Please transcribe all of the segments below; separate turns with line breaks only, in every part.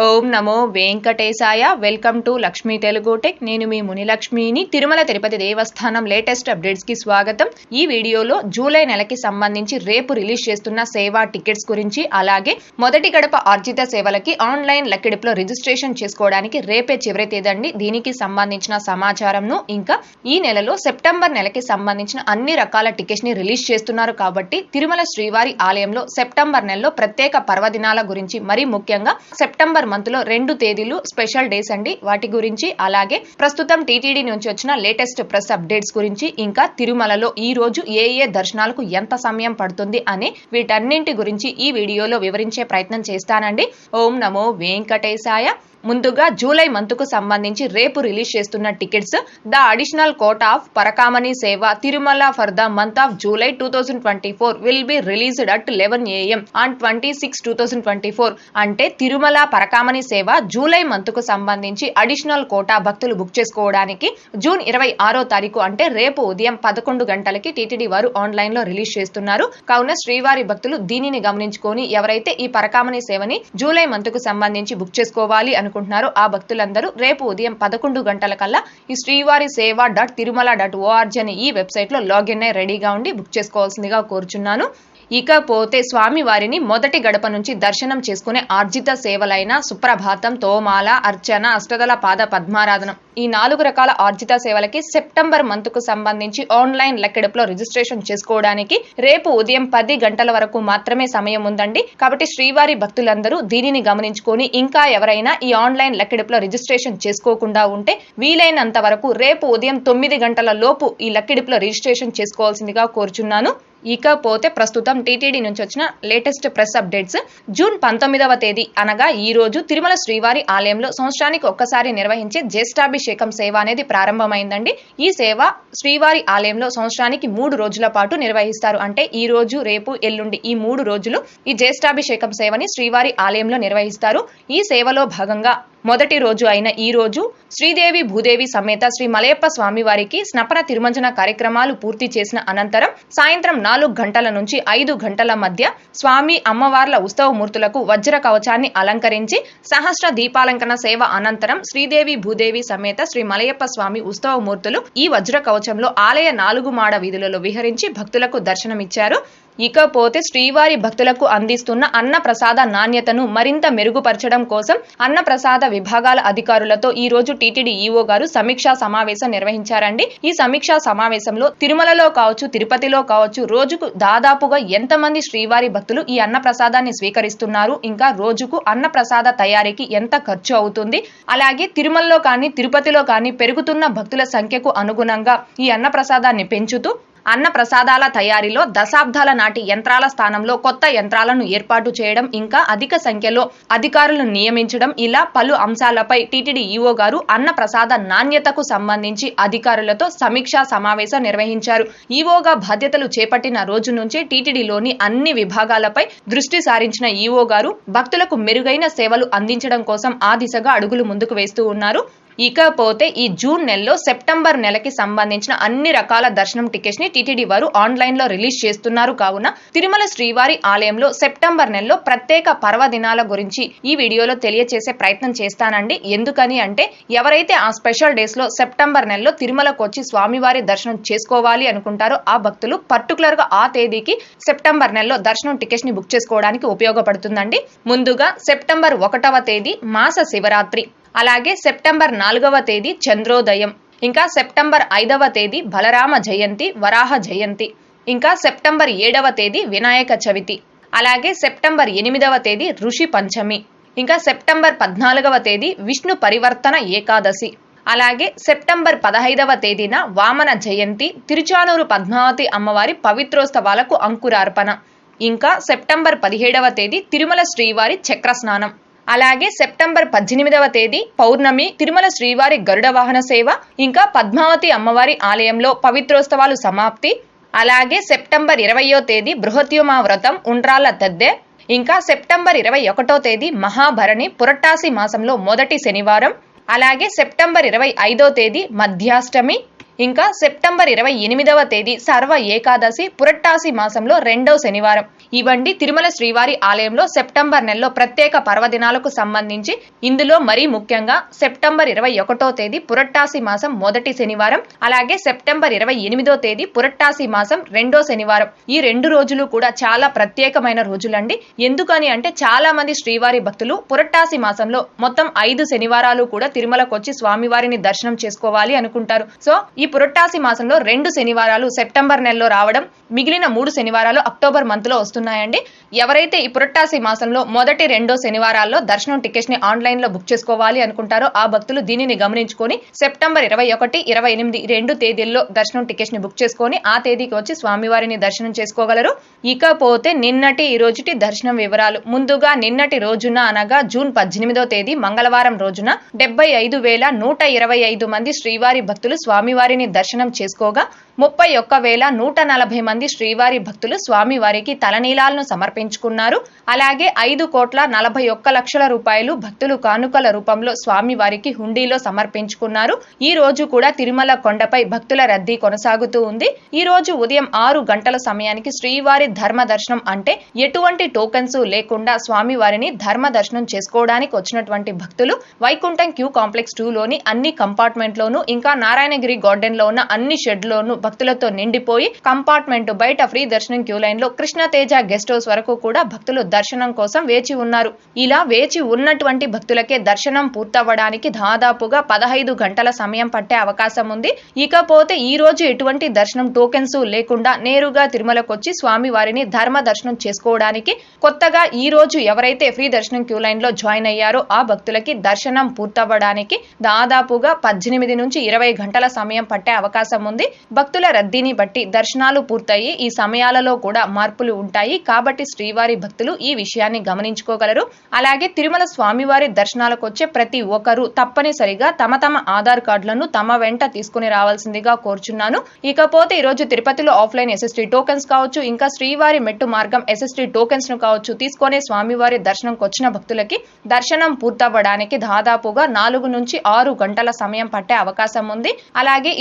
ఓం నమో వెంకటేశాయ. Welcome to Lakshmi Telugu tech. నేను మీ మునిలక్ష్మిని. తిరుమల తిరుపతి దేవస్థానం లేటెస్ట్ అప్డేట్స్కి స్వాగతం. ఈ వీడియోలో జూలై నెలకి సంబంధించి రేపు రిలీజ్ చేస్తున్న సేవా టికెట్స్ గురించి అలాగే మొదటి గడప ఆర్జిత సేవలకి ఆన్లైన్ లెక్కిడిపులో రిజిస్ట్రేషన్ చేసుకోవడానికి రేపే చివరి తేదండి దీనికి సంబంధించిన సమాచారంను ఇంకా ఈ నెలలో సెప్టెంబర్ నెలకి సంబంధించిన అన్ని రకాల టికెట్స్ని రిలీజ్ చేస్తున్నారు కాబట్టి తిరుమల శ్రీవారి ఆలయంలో సెప్టెంబర్ నెలలో ప్రత్యేక పర్వదినాల గురించి మరీ ముఖ్యంగా సెప్టెంబర్ మంత్లో రెండు తేదీలు స్పెషల్ డేస్ అండి. వాటి గురించి అలాగే ప్రస్తుతం టీటీడీ నుంచి వచ్చిన లేటెస్ట్ ప్రెస్ అప్డేట్స్ గురించి ఇంకా తిరుమలలో ఈ రోజు ఏ ఏ దర్శనాలకు ఎంత సమయం పడుతుంది అని వీటన్నింటి గురించి ఈ వీడియోలో వివరించే ప్రయత్నం చేస్తానండి. ఓం నమో వెంకటేశాయ. ముందుగా జూలై మంత్కు సంబంధించి రేపు రిలీజ్ చేస్తున్న tickets the additional quota of Parakamani Seva Tirumala for the month of July two thousand twenty four will be released at eleven AM on twenty six two thousand twenty four. అంటే Tirumala Parakamani Seva July మంత్కు సంబంధించి additional quota భక్తులు book చేసుకోవడానికి June ఇరవై ఆరో తారీఖు అంటే రేపు ఉదయం పదకొండు గంటలకి టీటీడీ వారు ఆన్లైన్లో రిలీజ్ చేస్తున్నారు. కావున శ్రీవారి భక్తులు దీనిని గమనించుకొని ఎవరైతే ఈ పరకామణి సేవని జూలై మంత్కు సంబంధించి బుక్ చేసుకోవాలి అనుకుంటున్నారో. ఆ భక్తులందరూ రేపు ఉదయం పదకొండు గంటల కల్లా ఈ శ్రీవారి సేవ డాట్ తిరుమల డాట్ ఓఆర్జీ అనే ఈ వెబ్సైట్లో లాగిన్ అయి రెడీగా ఉండి బుక్ చేసుకోవాల్సిందిగా కోరుచున్నాను. ఇకపోతే స్వామి వారిని మొదటి గడప నుంచి దర్శనం చేసుకునే ఆర్జిత సేవలైన సుప్రభాతం తోమాల అర్చన అష్టదల పాద పద్మారాధనం. ఈ నాలుగు రకాల ఆర్జిత సేవలకి సెప్టెంబర్ మంత్కు సంబంధించి ఆన్లైన్ లెక్కెడుపులో రిజిస్ట్రేషన్ చేసుకోవడానికి రేపు ఉదయం పది గంటల వరకు మాత్రమే సమయం ఉందండి. కాబట్టి శ్రీవారి భక్తులందరూ దీనిని గమనించుకొని ఇంకా ఎవరైనా ఈ ఆన్లైన్ లెక్కెడుపులో రిజిస్ట్రేషన్ చేసుకోకుండా ఉంటే వీలైనంత వరకు రేపు ఉదయం తొమ్మిది గంటల లోపు ఈ లెక్కెడుపులో రిజిస్ట్రేషన్ చేసుకోవాల్సిందిగా కోరుచున్నాను. ఇకపోతే ప్రస్తుతం టీటీడీ నుంచి వచ్చిన లేటెస్ట్ ప్రెస్ అప్డేట్స్. జూన్ పంతొమ్మిదవ తేదీ అనగా ఈ రోజు తిరుమల శ్రీవారి ఆలయంలో సంవత్సరానికి ఒక్కసారి నిర్వహించే జ్యేష్ఠాభిషేకం సేవ అనేది ప్రారంభమైందండి. ఈ సేవ శ్రీవారి ఆలయంలో సంవత్సరానికి మూడు రోజుల పాటు నిర్వహిస్తారు. అంటే ఈ రోజు రేపు ఎల్లుండి ఈ మూడు రోజులు ఈ జ్యేష్ఠాభిషేకం సేవని శ్రీవారి ఆలయంలో నిర్వహిస్తారు. ఈ సేవలో భాగంగా మొదటి రోజు అయిన ఈ రోజు శ్రీదేవి భూదేవి సమేత శ్రీ మలయప్ప స్వామి వారికి స్నపన తిరుమంజన కార్యక్రమాలు పూర్తి చేసిన అనంతరం సాయంత్రం నాలుగు గంటల నుంచి ఐదు గంటల మధ్య స్వామి అమ్మవార్ల ఉత్సవమూర్తులకు వజ్ర కవచాన్ని అలంకరించి సహస్ర దీపాలంకరణ సేవ అనంతరం శ్రీదేవి భూదేవి సమేత శ్రీ మలయప్ప స్వామి ఉత్సవమూర్తులు ఈ వజ్ర కవచంలో ఆలయ నాలుగు మాడ వీధులలో విహరించి భక్తులకు దర్శనమిచ్చారు. ఇకపోతే శ్రీవారి భక్తులకు అందిస్తున్న అన్న ప్రసాద నాణ్యతను మరింత మెరుగుపరచడం కోసం అన్న ప్రసాద విభాగాల అధికారులతో ఈ రోజు టీటీడీ ఈఓ గారు సమీక్షా సమావేశం నిర్వహించారండి. ఈ సమీక్షా సమావేశంలో తిరుమలలో కావచ్చు తిరుపతిలో కావచ్చు రోజుకు దాదాపుగా ఎంతమంది శ్రీవారి భక్తులు ఈ అన్న ప్రసాదాన్ని స్వీకరిస్తున్నారు? ఇంకా రోజుకు అన్న ప్రసాద తయారీకి ఎంత ఖర్చు అవుతుంది? అలాగే తిరుమలలో కానీ తిరుపతిలో కానీ పెరుగుతున్న భక్తుల సంఖ్యకు అనుగుణంగా ఈ అన్న ప్రసాదాన్ని పెంచుతూ అన్న ప్రసాదాల తయారీలో దశాబ్దాల నాటి యంత్రాల స్థానంలో కొత్త యంత్రాలను ఏర్పాటు చేయడం ఇంకా అధిక సంఖ్యలో అధికారులను నియమించడం ఇలా పలు అంశాలపై టీటీడీ ఈఓ గారు అన్న ప్రసాద నాణ్యతకు సంబంధించి అధికారులతో సమీక్షా సమావేశం నిర్వహించారు. ఈఓగా బాధ్యతలు చేపట్టిన రోజు నుంచే టీటీడీలోని అన్ని విభాగాలపై దృష్టి సారించిన ఈఓ గారు భక్తులకు మెరుగైన సేవలు అందించడం కోసం ఆ దిశగా అడుగులు ముందుకు వేస్తూ ఉన్నారు. ఇకపోతే ఈ జూన్ నెలలో సెప్టెంబర్ నెలకి సంబంధించిన అన్ని రకాల దర్శనం టికెట్స్ని టీటీడీ వారు ఆన్లైన్లో రిలీజ్ చేస్తున్నారు. కావున తిరుమల శ్రీవారి ఆలయంలో సెప్టెంబర్ నెలలో ప్రత్యేక పర్వదినాల గురించి ఈ వీడియోలో తెలియచేసే ప్రయత్నం చేస్తానండి. ఎందుకని అంటే ఎవరైతే ఆ స్పెషల్ డేస్లో సెప్టెంబర్ నెలలో తిరుమలకు వచ్చి స్వామివారి దర్శనం చేసుకోవాలి అనుకుంటారో ఆ భక్తులు పర్టికులర్గా ఆ తేదీకి సెప్టెంబర్ నెలలో దర్శనం టికెట్స్ని బుక్ చేసుకోవడానికి ఉపయోగపడుతుందండి. ముందుగా సెప్టెంబర్ ఒకటవ తేదీ మాస శివరాత్రి. అలాగే సెప్టెంబర్ నాలుగవ తేదీ చంద్రోదయం ఇంకా సెప్టెంబర్ ఐదవ తేదీ బలరామ జయంతి వరాహ జయంతి ఇంకా సెప్టెంబర్ ఏడవ తేదీ వినాయక చవితి అలాగే సెప్టెంబర్ ఎనిమిదవ తేదీ ఋషి పంచమి ఇంకా సెప్టెంబర్ పద్నాలుగవ తేదీ విష్ణు పరివర్తన ఏకాదశి అలాగే సెప్టెంబర్ పదహైదవ తేదీన వామన జయంతి తిరుచానూరు పద్మావతి అమ్మవారి పవిత్రోత్సవాలకు అంకురార్పణ ఇంకా సెప్టెంబర్ పదిహేడవ తేదీ తిరుమల శ్రీవారి చక్రస్నానం. అలాగే సెప్టెంబర్ పద్దెనిమిదవ తేదీ పౌర్ణమి తిరుమల శ్రీవారి గరుడ వాహన సేవ ఇంకా పద్మావతి అమ్మవారి ఆలయంలో పవిత్రోత్సవాలు సమాప్తి. అలాగే సెప్టెంబర్ ఇరవయో తేదీ బృహత్యుమా వ్రతం ఉండ్రాల దద్దె ఇంకా సెప్టెంబర్ ఇరవై ఒకటో తేదీ మహాభరణి పురట్టాసి మాసంలో మొదటి శనివారం. అలాగే సెప్టెంబర్ ఇరవై ఐదో తేదీ మధ్యాష్టమి ఇంకా సెప్టెంబర్ ఇరవై ఎనిమిదవ తేదీ సర్వ ఏకాదశి పురట్టాసి మాసంలో రెండవ శనివారం. ఇవండి తిరుమల శ్రీవారి ఆలయంలో సెప్టెంబర్ నెలలో ప్రత్యేక పర్వదినాలకు సంబంధించి ఇందులో మరీ ముఖ్యంగా సెప్టెంబర్ ఇరవై ఒకటో తేదీ పురట్టాసి మాసం మొదటి శనివారం అలాగే సెప్టెంబర్ ఇరవై ఎనిమిదో తేదీ పురట్టాసి మాసం రెండో శనివారం. ఈ రెండు రోజులు కూడా చాలా ప్రత్యేకమైన రోజులండి. ఎందుకని అంటే చాలా మంది శ్రీవారి భక్తులు పురట్టాసి మాసంలో మొత్తం ఐదు శనివారాలు కూడా తిరుమలకు వచ్చి స్వామివారిని దర్శనం చేసుకోవాలి అనుకుంటారు. సో ఈ పురట్టాసి మాసంలో రెండు శనివారాలు సెప్టెంబర్ నెలలో రావడం మిగిలిన మూడు శనివారాలు అక్టోబర్ మంత్లో వస్తున్నాయండి. ఎవరైతే ఈ పురట్టాసి మాసంలో మొదటి రెండో శనివారాల్లో దర్శనం టికెట్స్ని ఆన్లైన్లో బుక్ చేసుకోవాలి అనుకుంటారో ఆ భక్తులు దీనిని గమనించుకొని సెప్టెంబర్ ఇరవై ఒకటి ఇరవై ఎనిమిది రెండు తేదీల్లో దర్శనం టికెట్స్ని బుక్ చేసుకొని ఆ తేదీకి వచ్చి స్వామివారిని దర్శనం చేసుకోగలరు. ఇకపోతే నిన్నటి ఈ రోజుటి దర్శనం వివరాలు. ముందుగా నిన్నటి రోజున అనగా జూన్ పద్దెనిమిదో తేదీ మంగళవారం రోజున డెబ్బై ఐదు వేల నూట ఇరవై ఐదు మంది శ్రీవారి భక్తులు స్వామివారి స్వామివారిని దర్శనం చేసుకోగా ముప్పై ఒక్క వేల నూట నలభై మంది శ్రీవారి భక్తులు స్వామివారికి తలనీలాలను సమర్పించుకున్నారు. అలాగే ఐదు కోట్ల నలభై ఒక్క లక్షల రూపాయలు భక్తులు కానుకల రూపంలో స్వామివారికి హుండీలో సమర్పించుకున్నారు. ఈ రోజు కూడా తిరుమల కొండపై భక్తుల రద్దీ కొనసాగుతూ ఉంది. ఈ రోజు ఉదయం ఆరు గంటల సమయానికి శ్రీవారి ధర్మ దర్శనం అంటే ఎటువంటి టోకెన్స్ లేకుండా స్వామివారిని ధర్మ దర్శనం చేసుకోవడానికి వచ్చినటువంటి భక్తులు వైకుంఠం క్యూ కాంప్లెక్స్ టూ లోని అన్ని కంపార్ట్మెంట్ లోను ఇంకా నారాయణగిరి గార్డెన్ లో ఉన్న అన్ని షెడ్ లోను భక్తులతో నిండిపోయి కంపార్ట్మెంట్ బయట ఫ్రీ దర్శనం క్యూ లైన్లో కృష్ణతేజ గెస్ట్ హౌస్ వరకు కూడా భక్తులు దర్శనం కోసం వేచి ఉన్నారు. ఇలా వేచి ఉన్నటువంటి భక్తులకే దర్శనం పూర్తవ్వడానికి దాదాపుగా పదహైదు గంటల సమయం పట్టే అవకాశం ఉంది. ఇకపోతే ఈ రోజు ఎటువంటి దర్శనం టోకెన్స్ లేకుండా నేరుగా తిరుమలకు వచ్చి స్వామి వారిని ధర్మ దర్శనం చేసుకోవడానికి కొత్తగా ఈ రోజు ఎవరైతే ఫ్రీ దర్శనం క్యూ లైన్లో జాయిన్ అయ్యారో ఆ భక్తులకి దర్శనం పూర్తవ్వడానికి దాదాపుగా పద్దెనిమిది నుంచి ఇరవై గంటల సమయం పట్టే అవకాశం ఉంది. భక్తుల రద్దీని బట్టి దర్శనాలు పూర్తయి ఈ సమయాలలో కూడా మార్పులు ఉంటాయి. కాబట్టి శ్రీవారి భక్తులు ఈ విషయాన్ని గమనించుకోగలరు. అలాగే తిరుమల స్వామివారి దర్శనాలకు వచ్చే ప్రతి ఒక్కరూ తప్పనిసరిగా తమ తమ ఆధార్ కార్డులను తమ వెంట తీసుకుని రావాల్సిందిగా కోరుచున్నాను. ఇకపోతే ఈ రోజు తిరుపతిలో ఆఫ్లైన్ ఎస్ఎస్టీ టోకెన్స్ కావచ్చు ఇంకా శ్రీవారి మెట్టు మార్గం ఎస్ఎస్టీ టోకెన్స్ను కావచ్చు తీసుకొని స్వామివారి దర్శనంకి వచ్చిన భక్తులకి దర్శనం పూర్తవ్వడానికి దాదాపుగా నాలుగు నుంచి ఆరు గంటల సమయం పట్టే అవకాశం ఉంది. అలాగే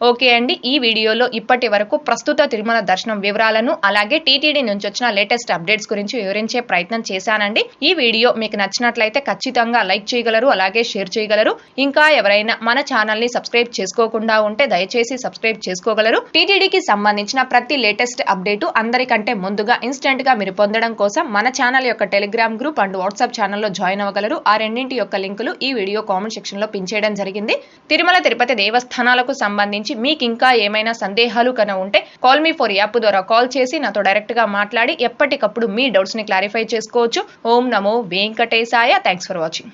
ఓకే అండి ఈ వీడియోలో ఇప్పటి వరకు ప్రస్తుత తిరుమల దర్శనం వివరాలను అలాగే టీటీడీ నుంచి వచ్చిన లేటెస్ట్ అప్డేట్స్ గురించి వివరించే ప్రయత్నం చేశానండి. ఈ వీడియో మీకు నచ్చినట్లయితే ఖచ్చితంగా లైక్ చేయగలరు అలాగే షేర్ చేయగలరు. ఇంకా ఎవరైనా మన ఛానల్ని సబ్స్క్రైబ్ చేసుకోకుండా ఉంటే దయచేసి సబ్స్క్రైబ్ చేసుకోగలరు. టీటీడీకి సంబంధించిన ప్రతి లేటెస్ట్ అప్డేట్ అందరికంటే ముందుగా ఇన్స్టెంట్గా మీరు పొందడం కోసం మన ఛానల్ యొక్క టెలిగ్రామ్ గ్రూప్ అండ్ వాట్సాప్ ఛానల్లో జాయిన్ అవ్వగలరు. ఆ రెండింటి యొక్క లింకులు ఈ వీడియో కామెంట్ సెక్షన్లో పిన్ చేయడం జరిగింది. తిరుమల తిరుపతి దేవస్థానాలకు సంబంధించి మీకు ఇంకా ఏమైనా సందేహాలు కన ఉంటే కాల్ మీ ఫోర్ యాప్ ద్వారా కాల్ చేసి నాతో డైరెక్ట్గా మాట్లాడి ఎప్పటికప్పుడు మీ డౌట్స్ని క్లారిఫై చేసుకోవచ్చు. ఓం నమో వెంకటేశాయ. Thanks for watching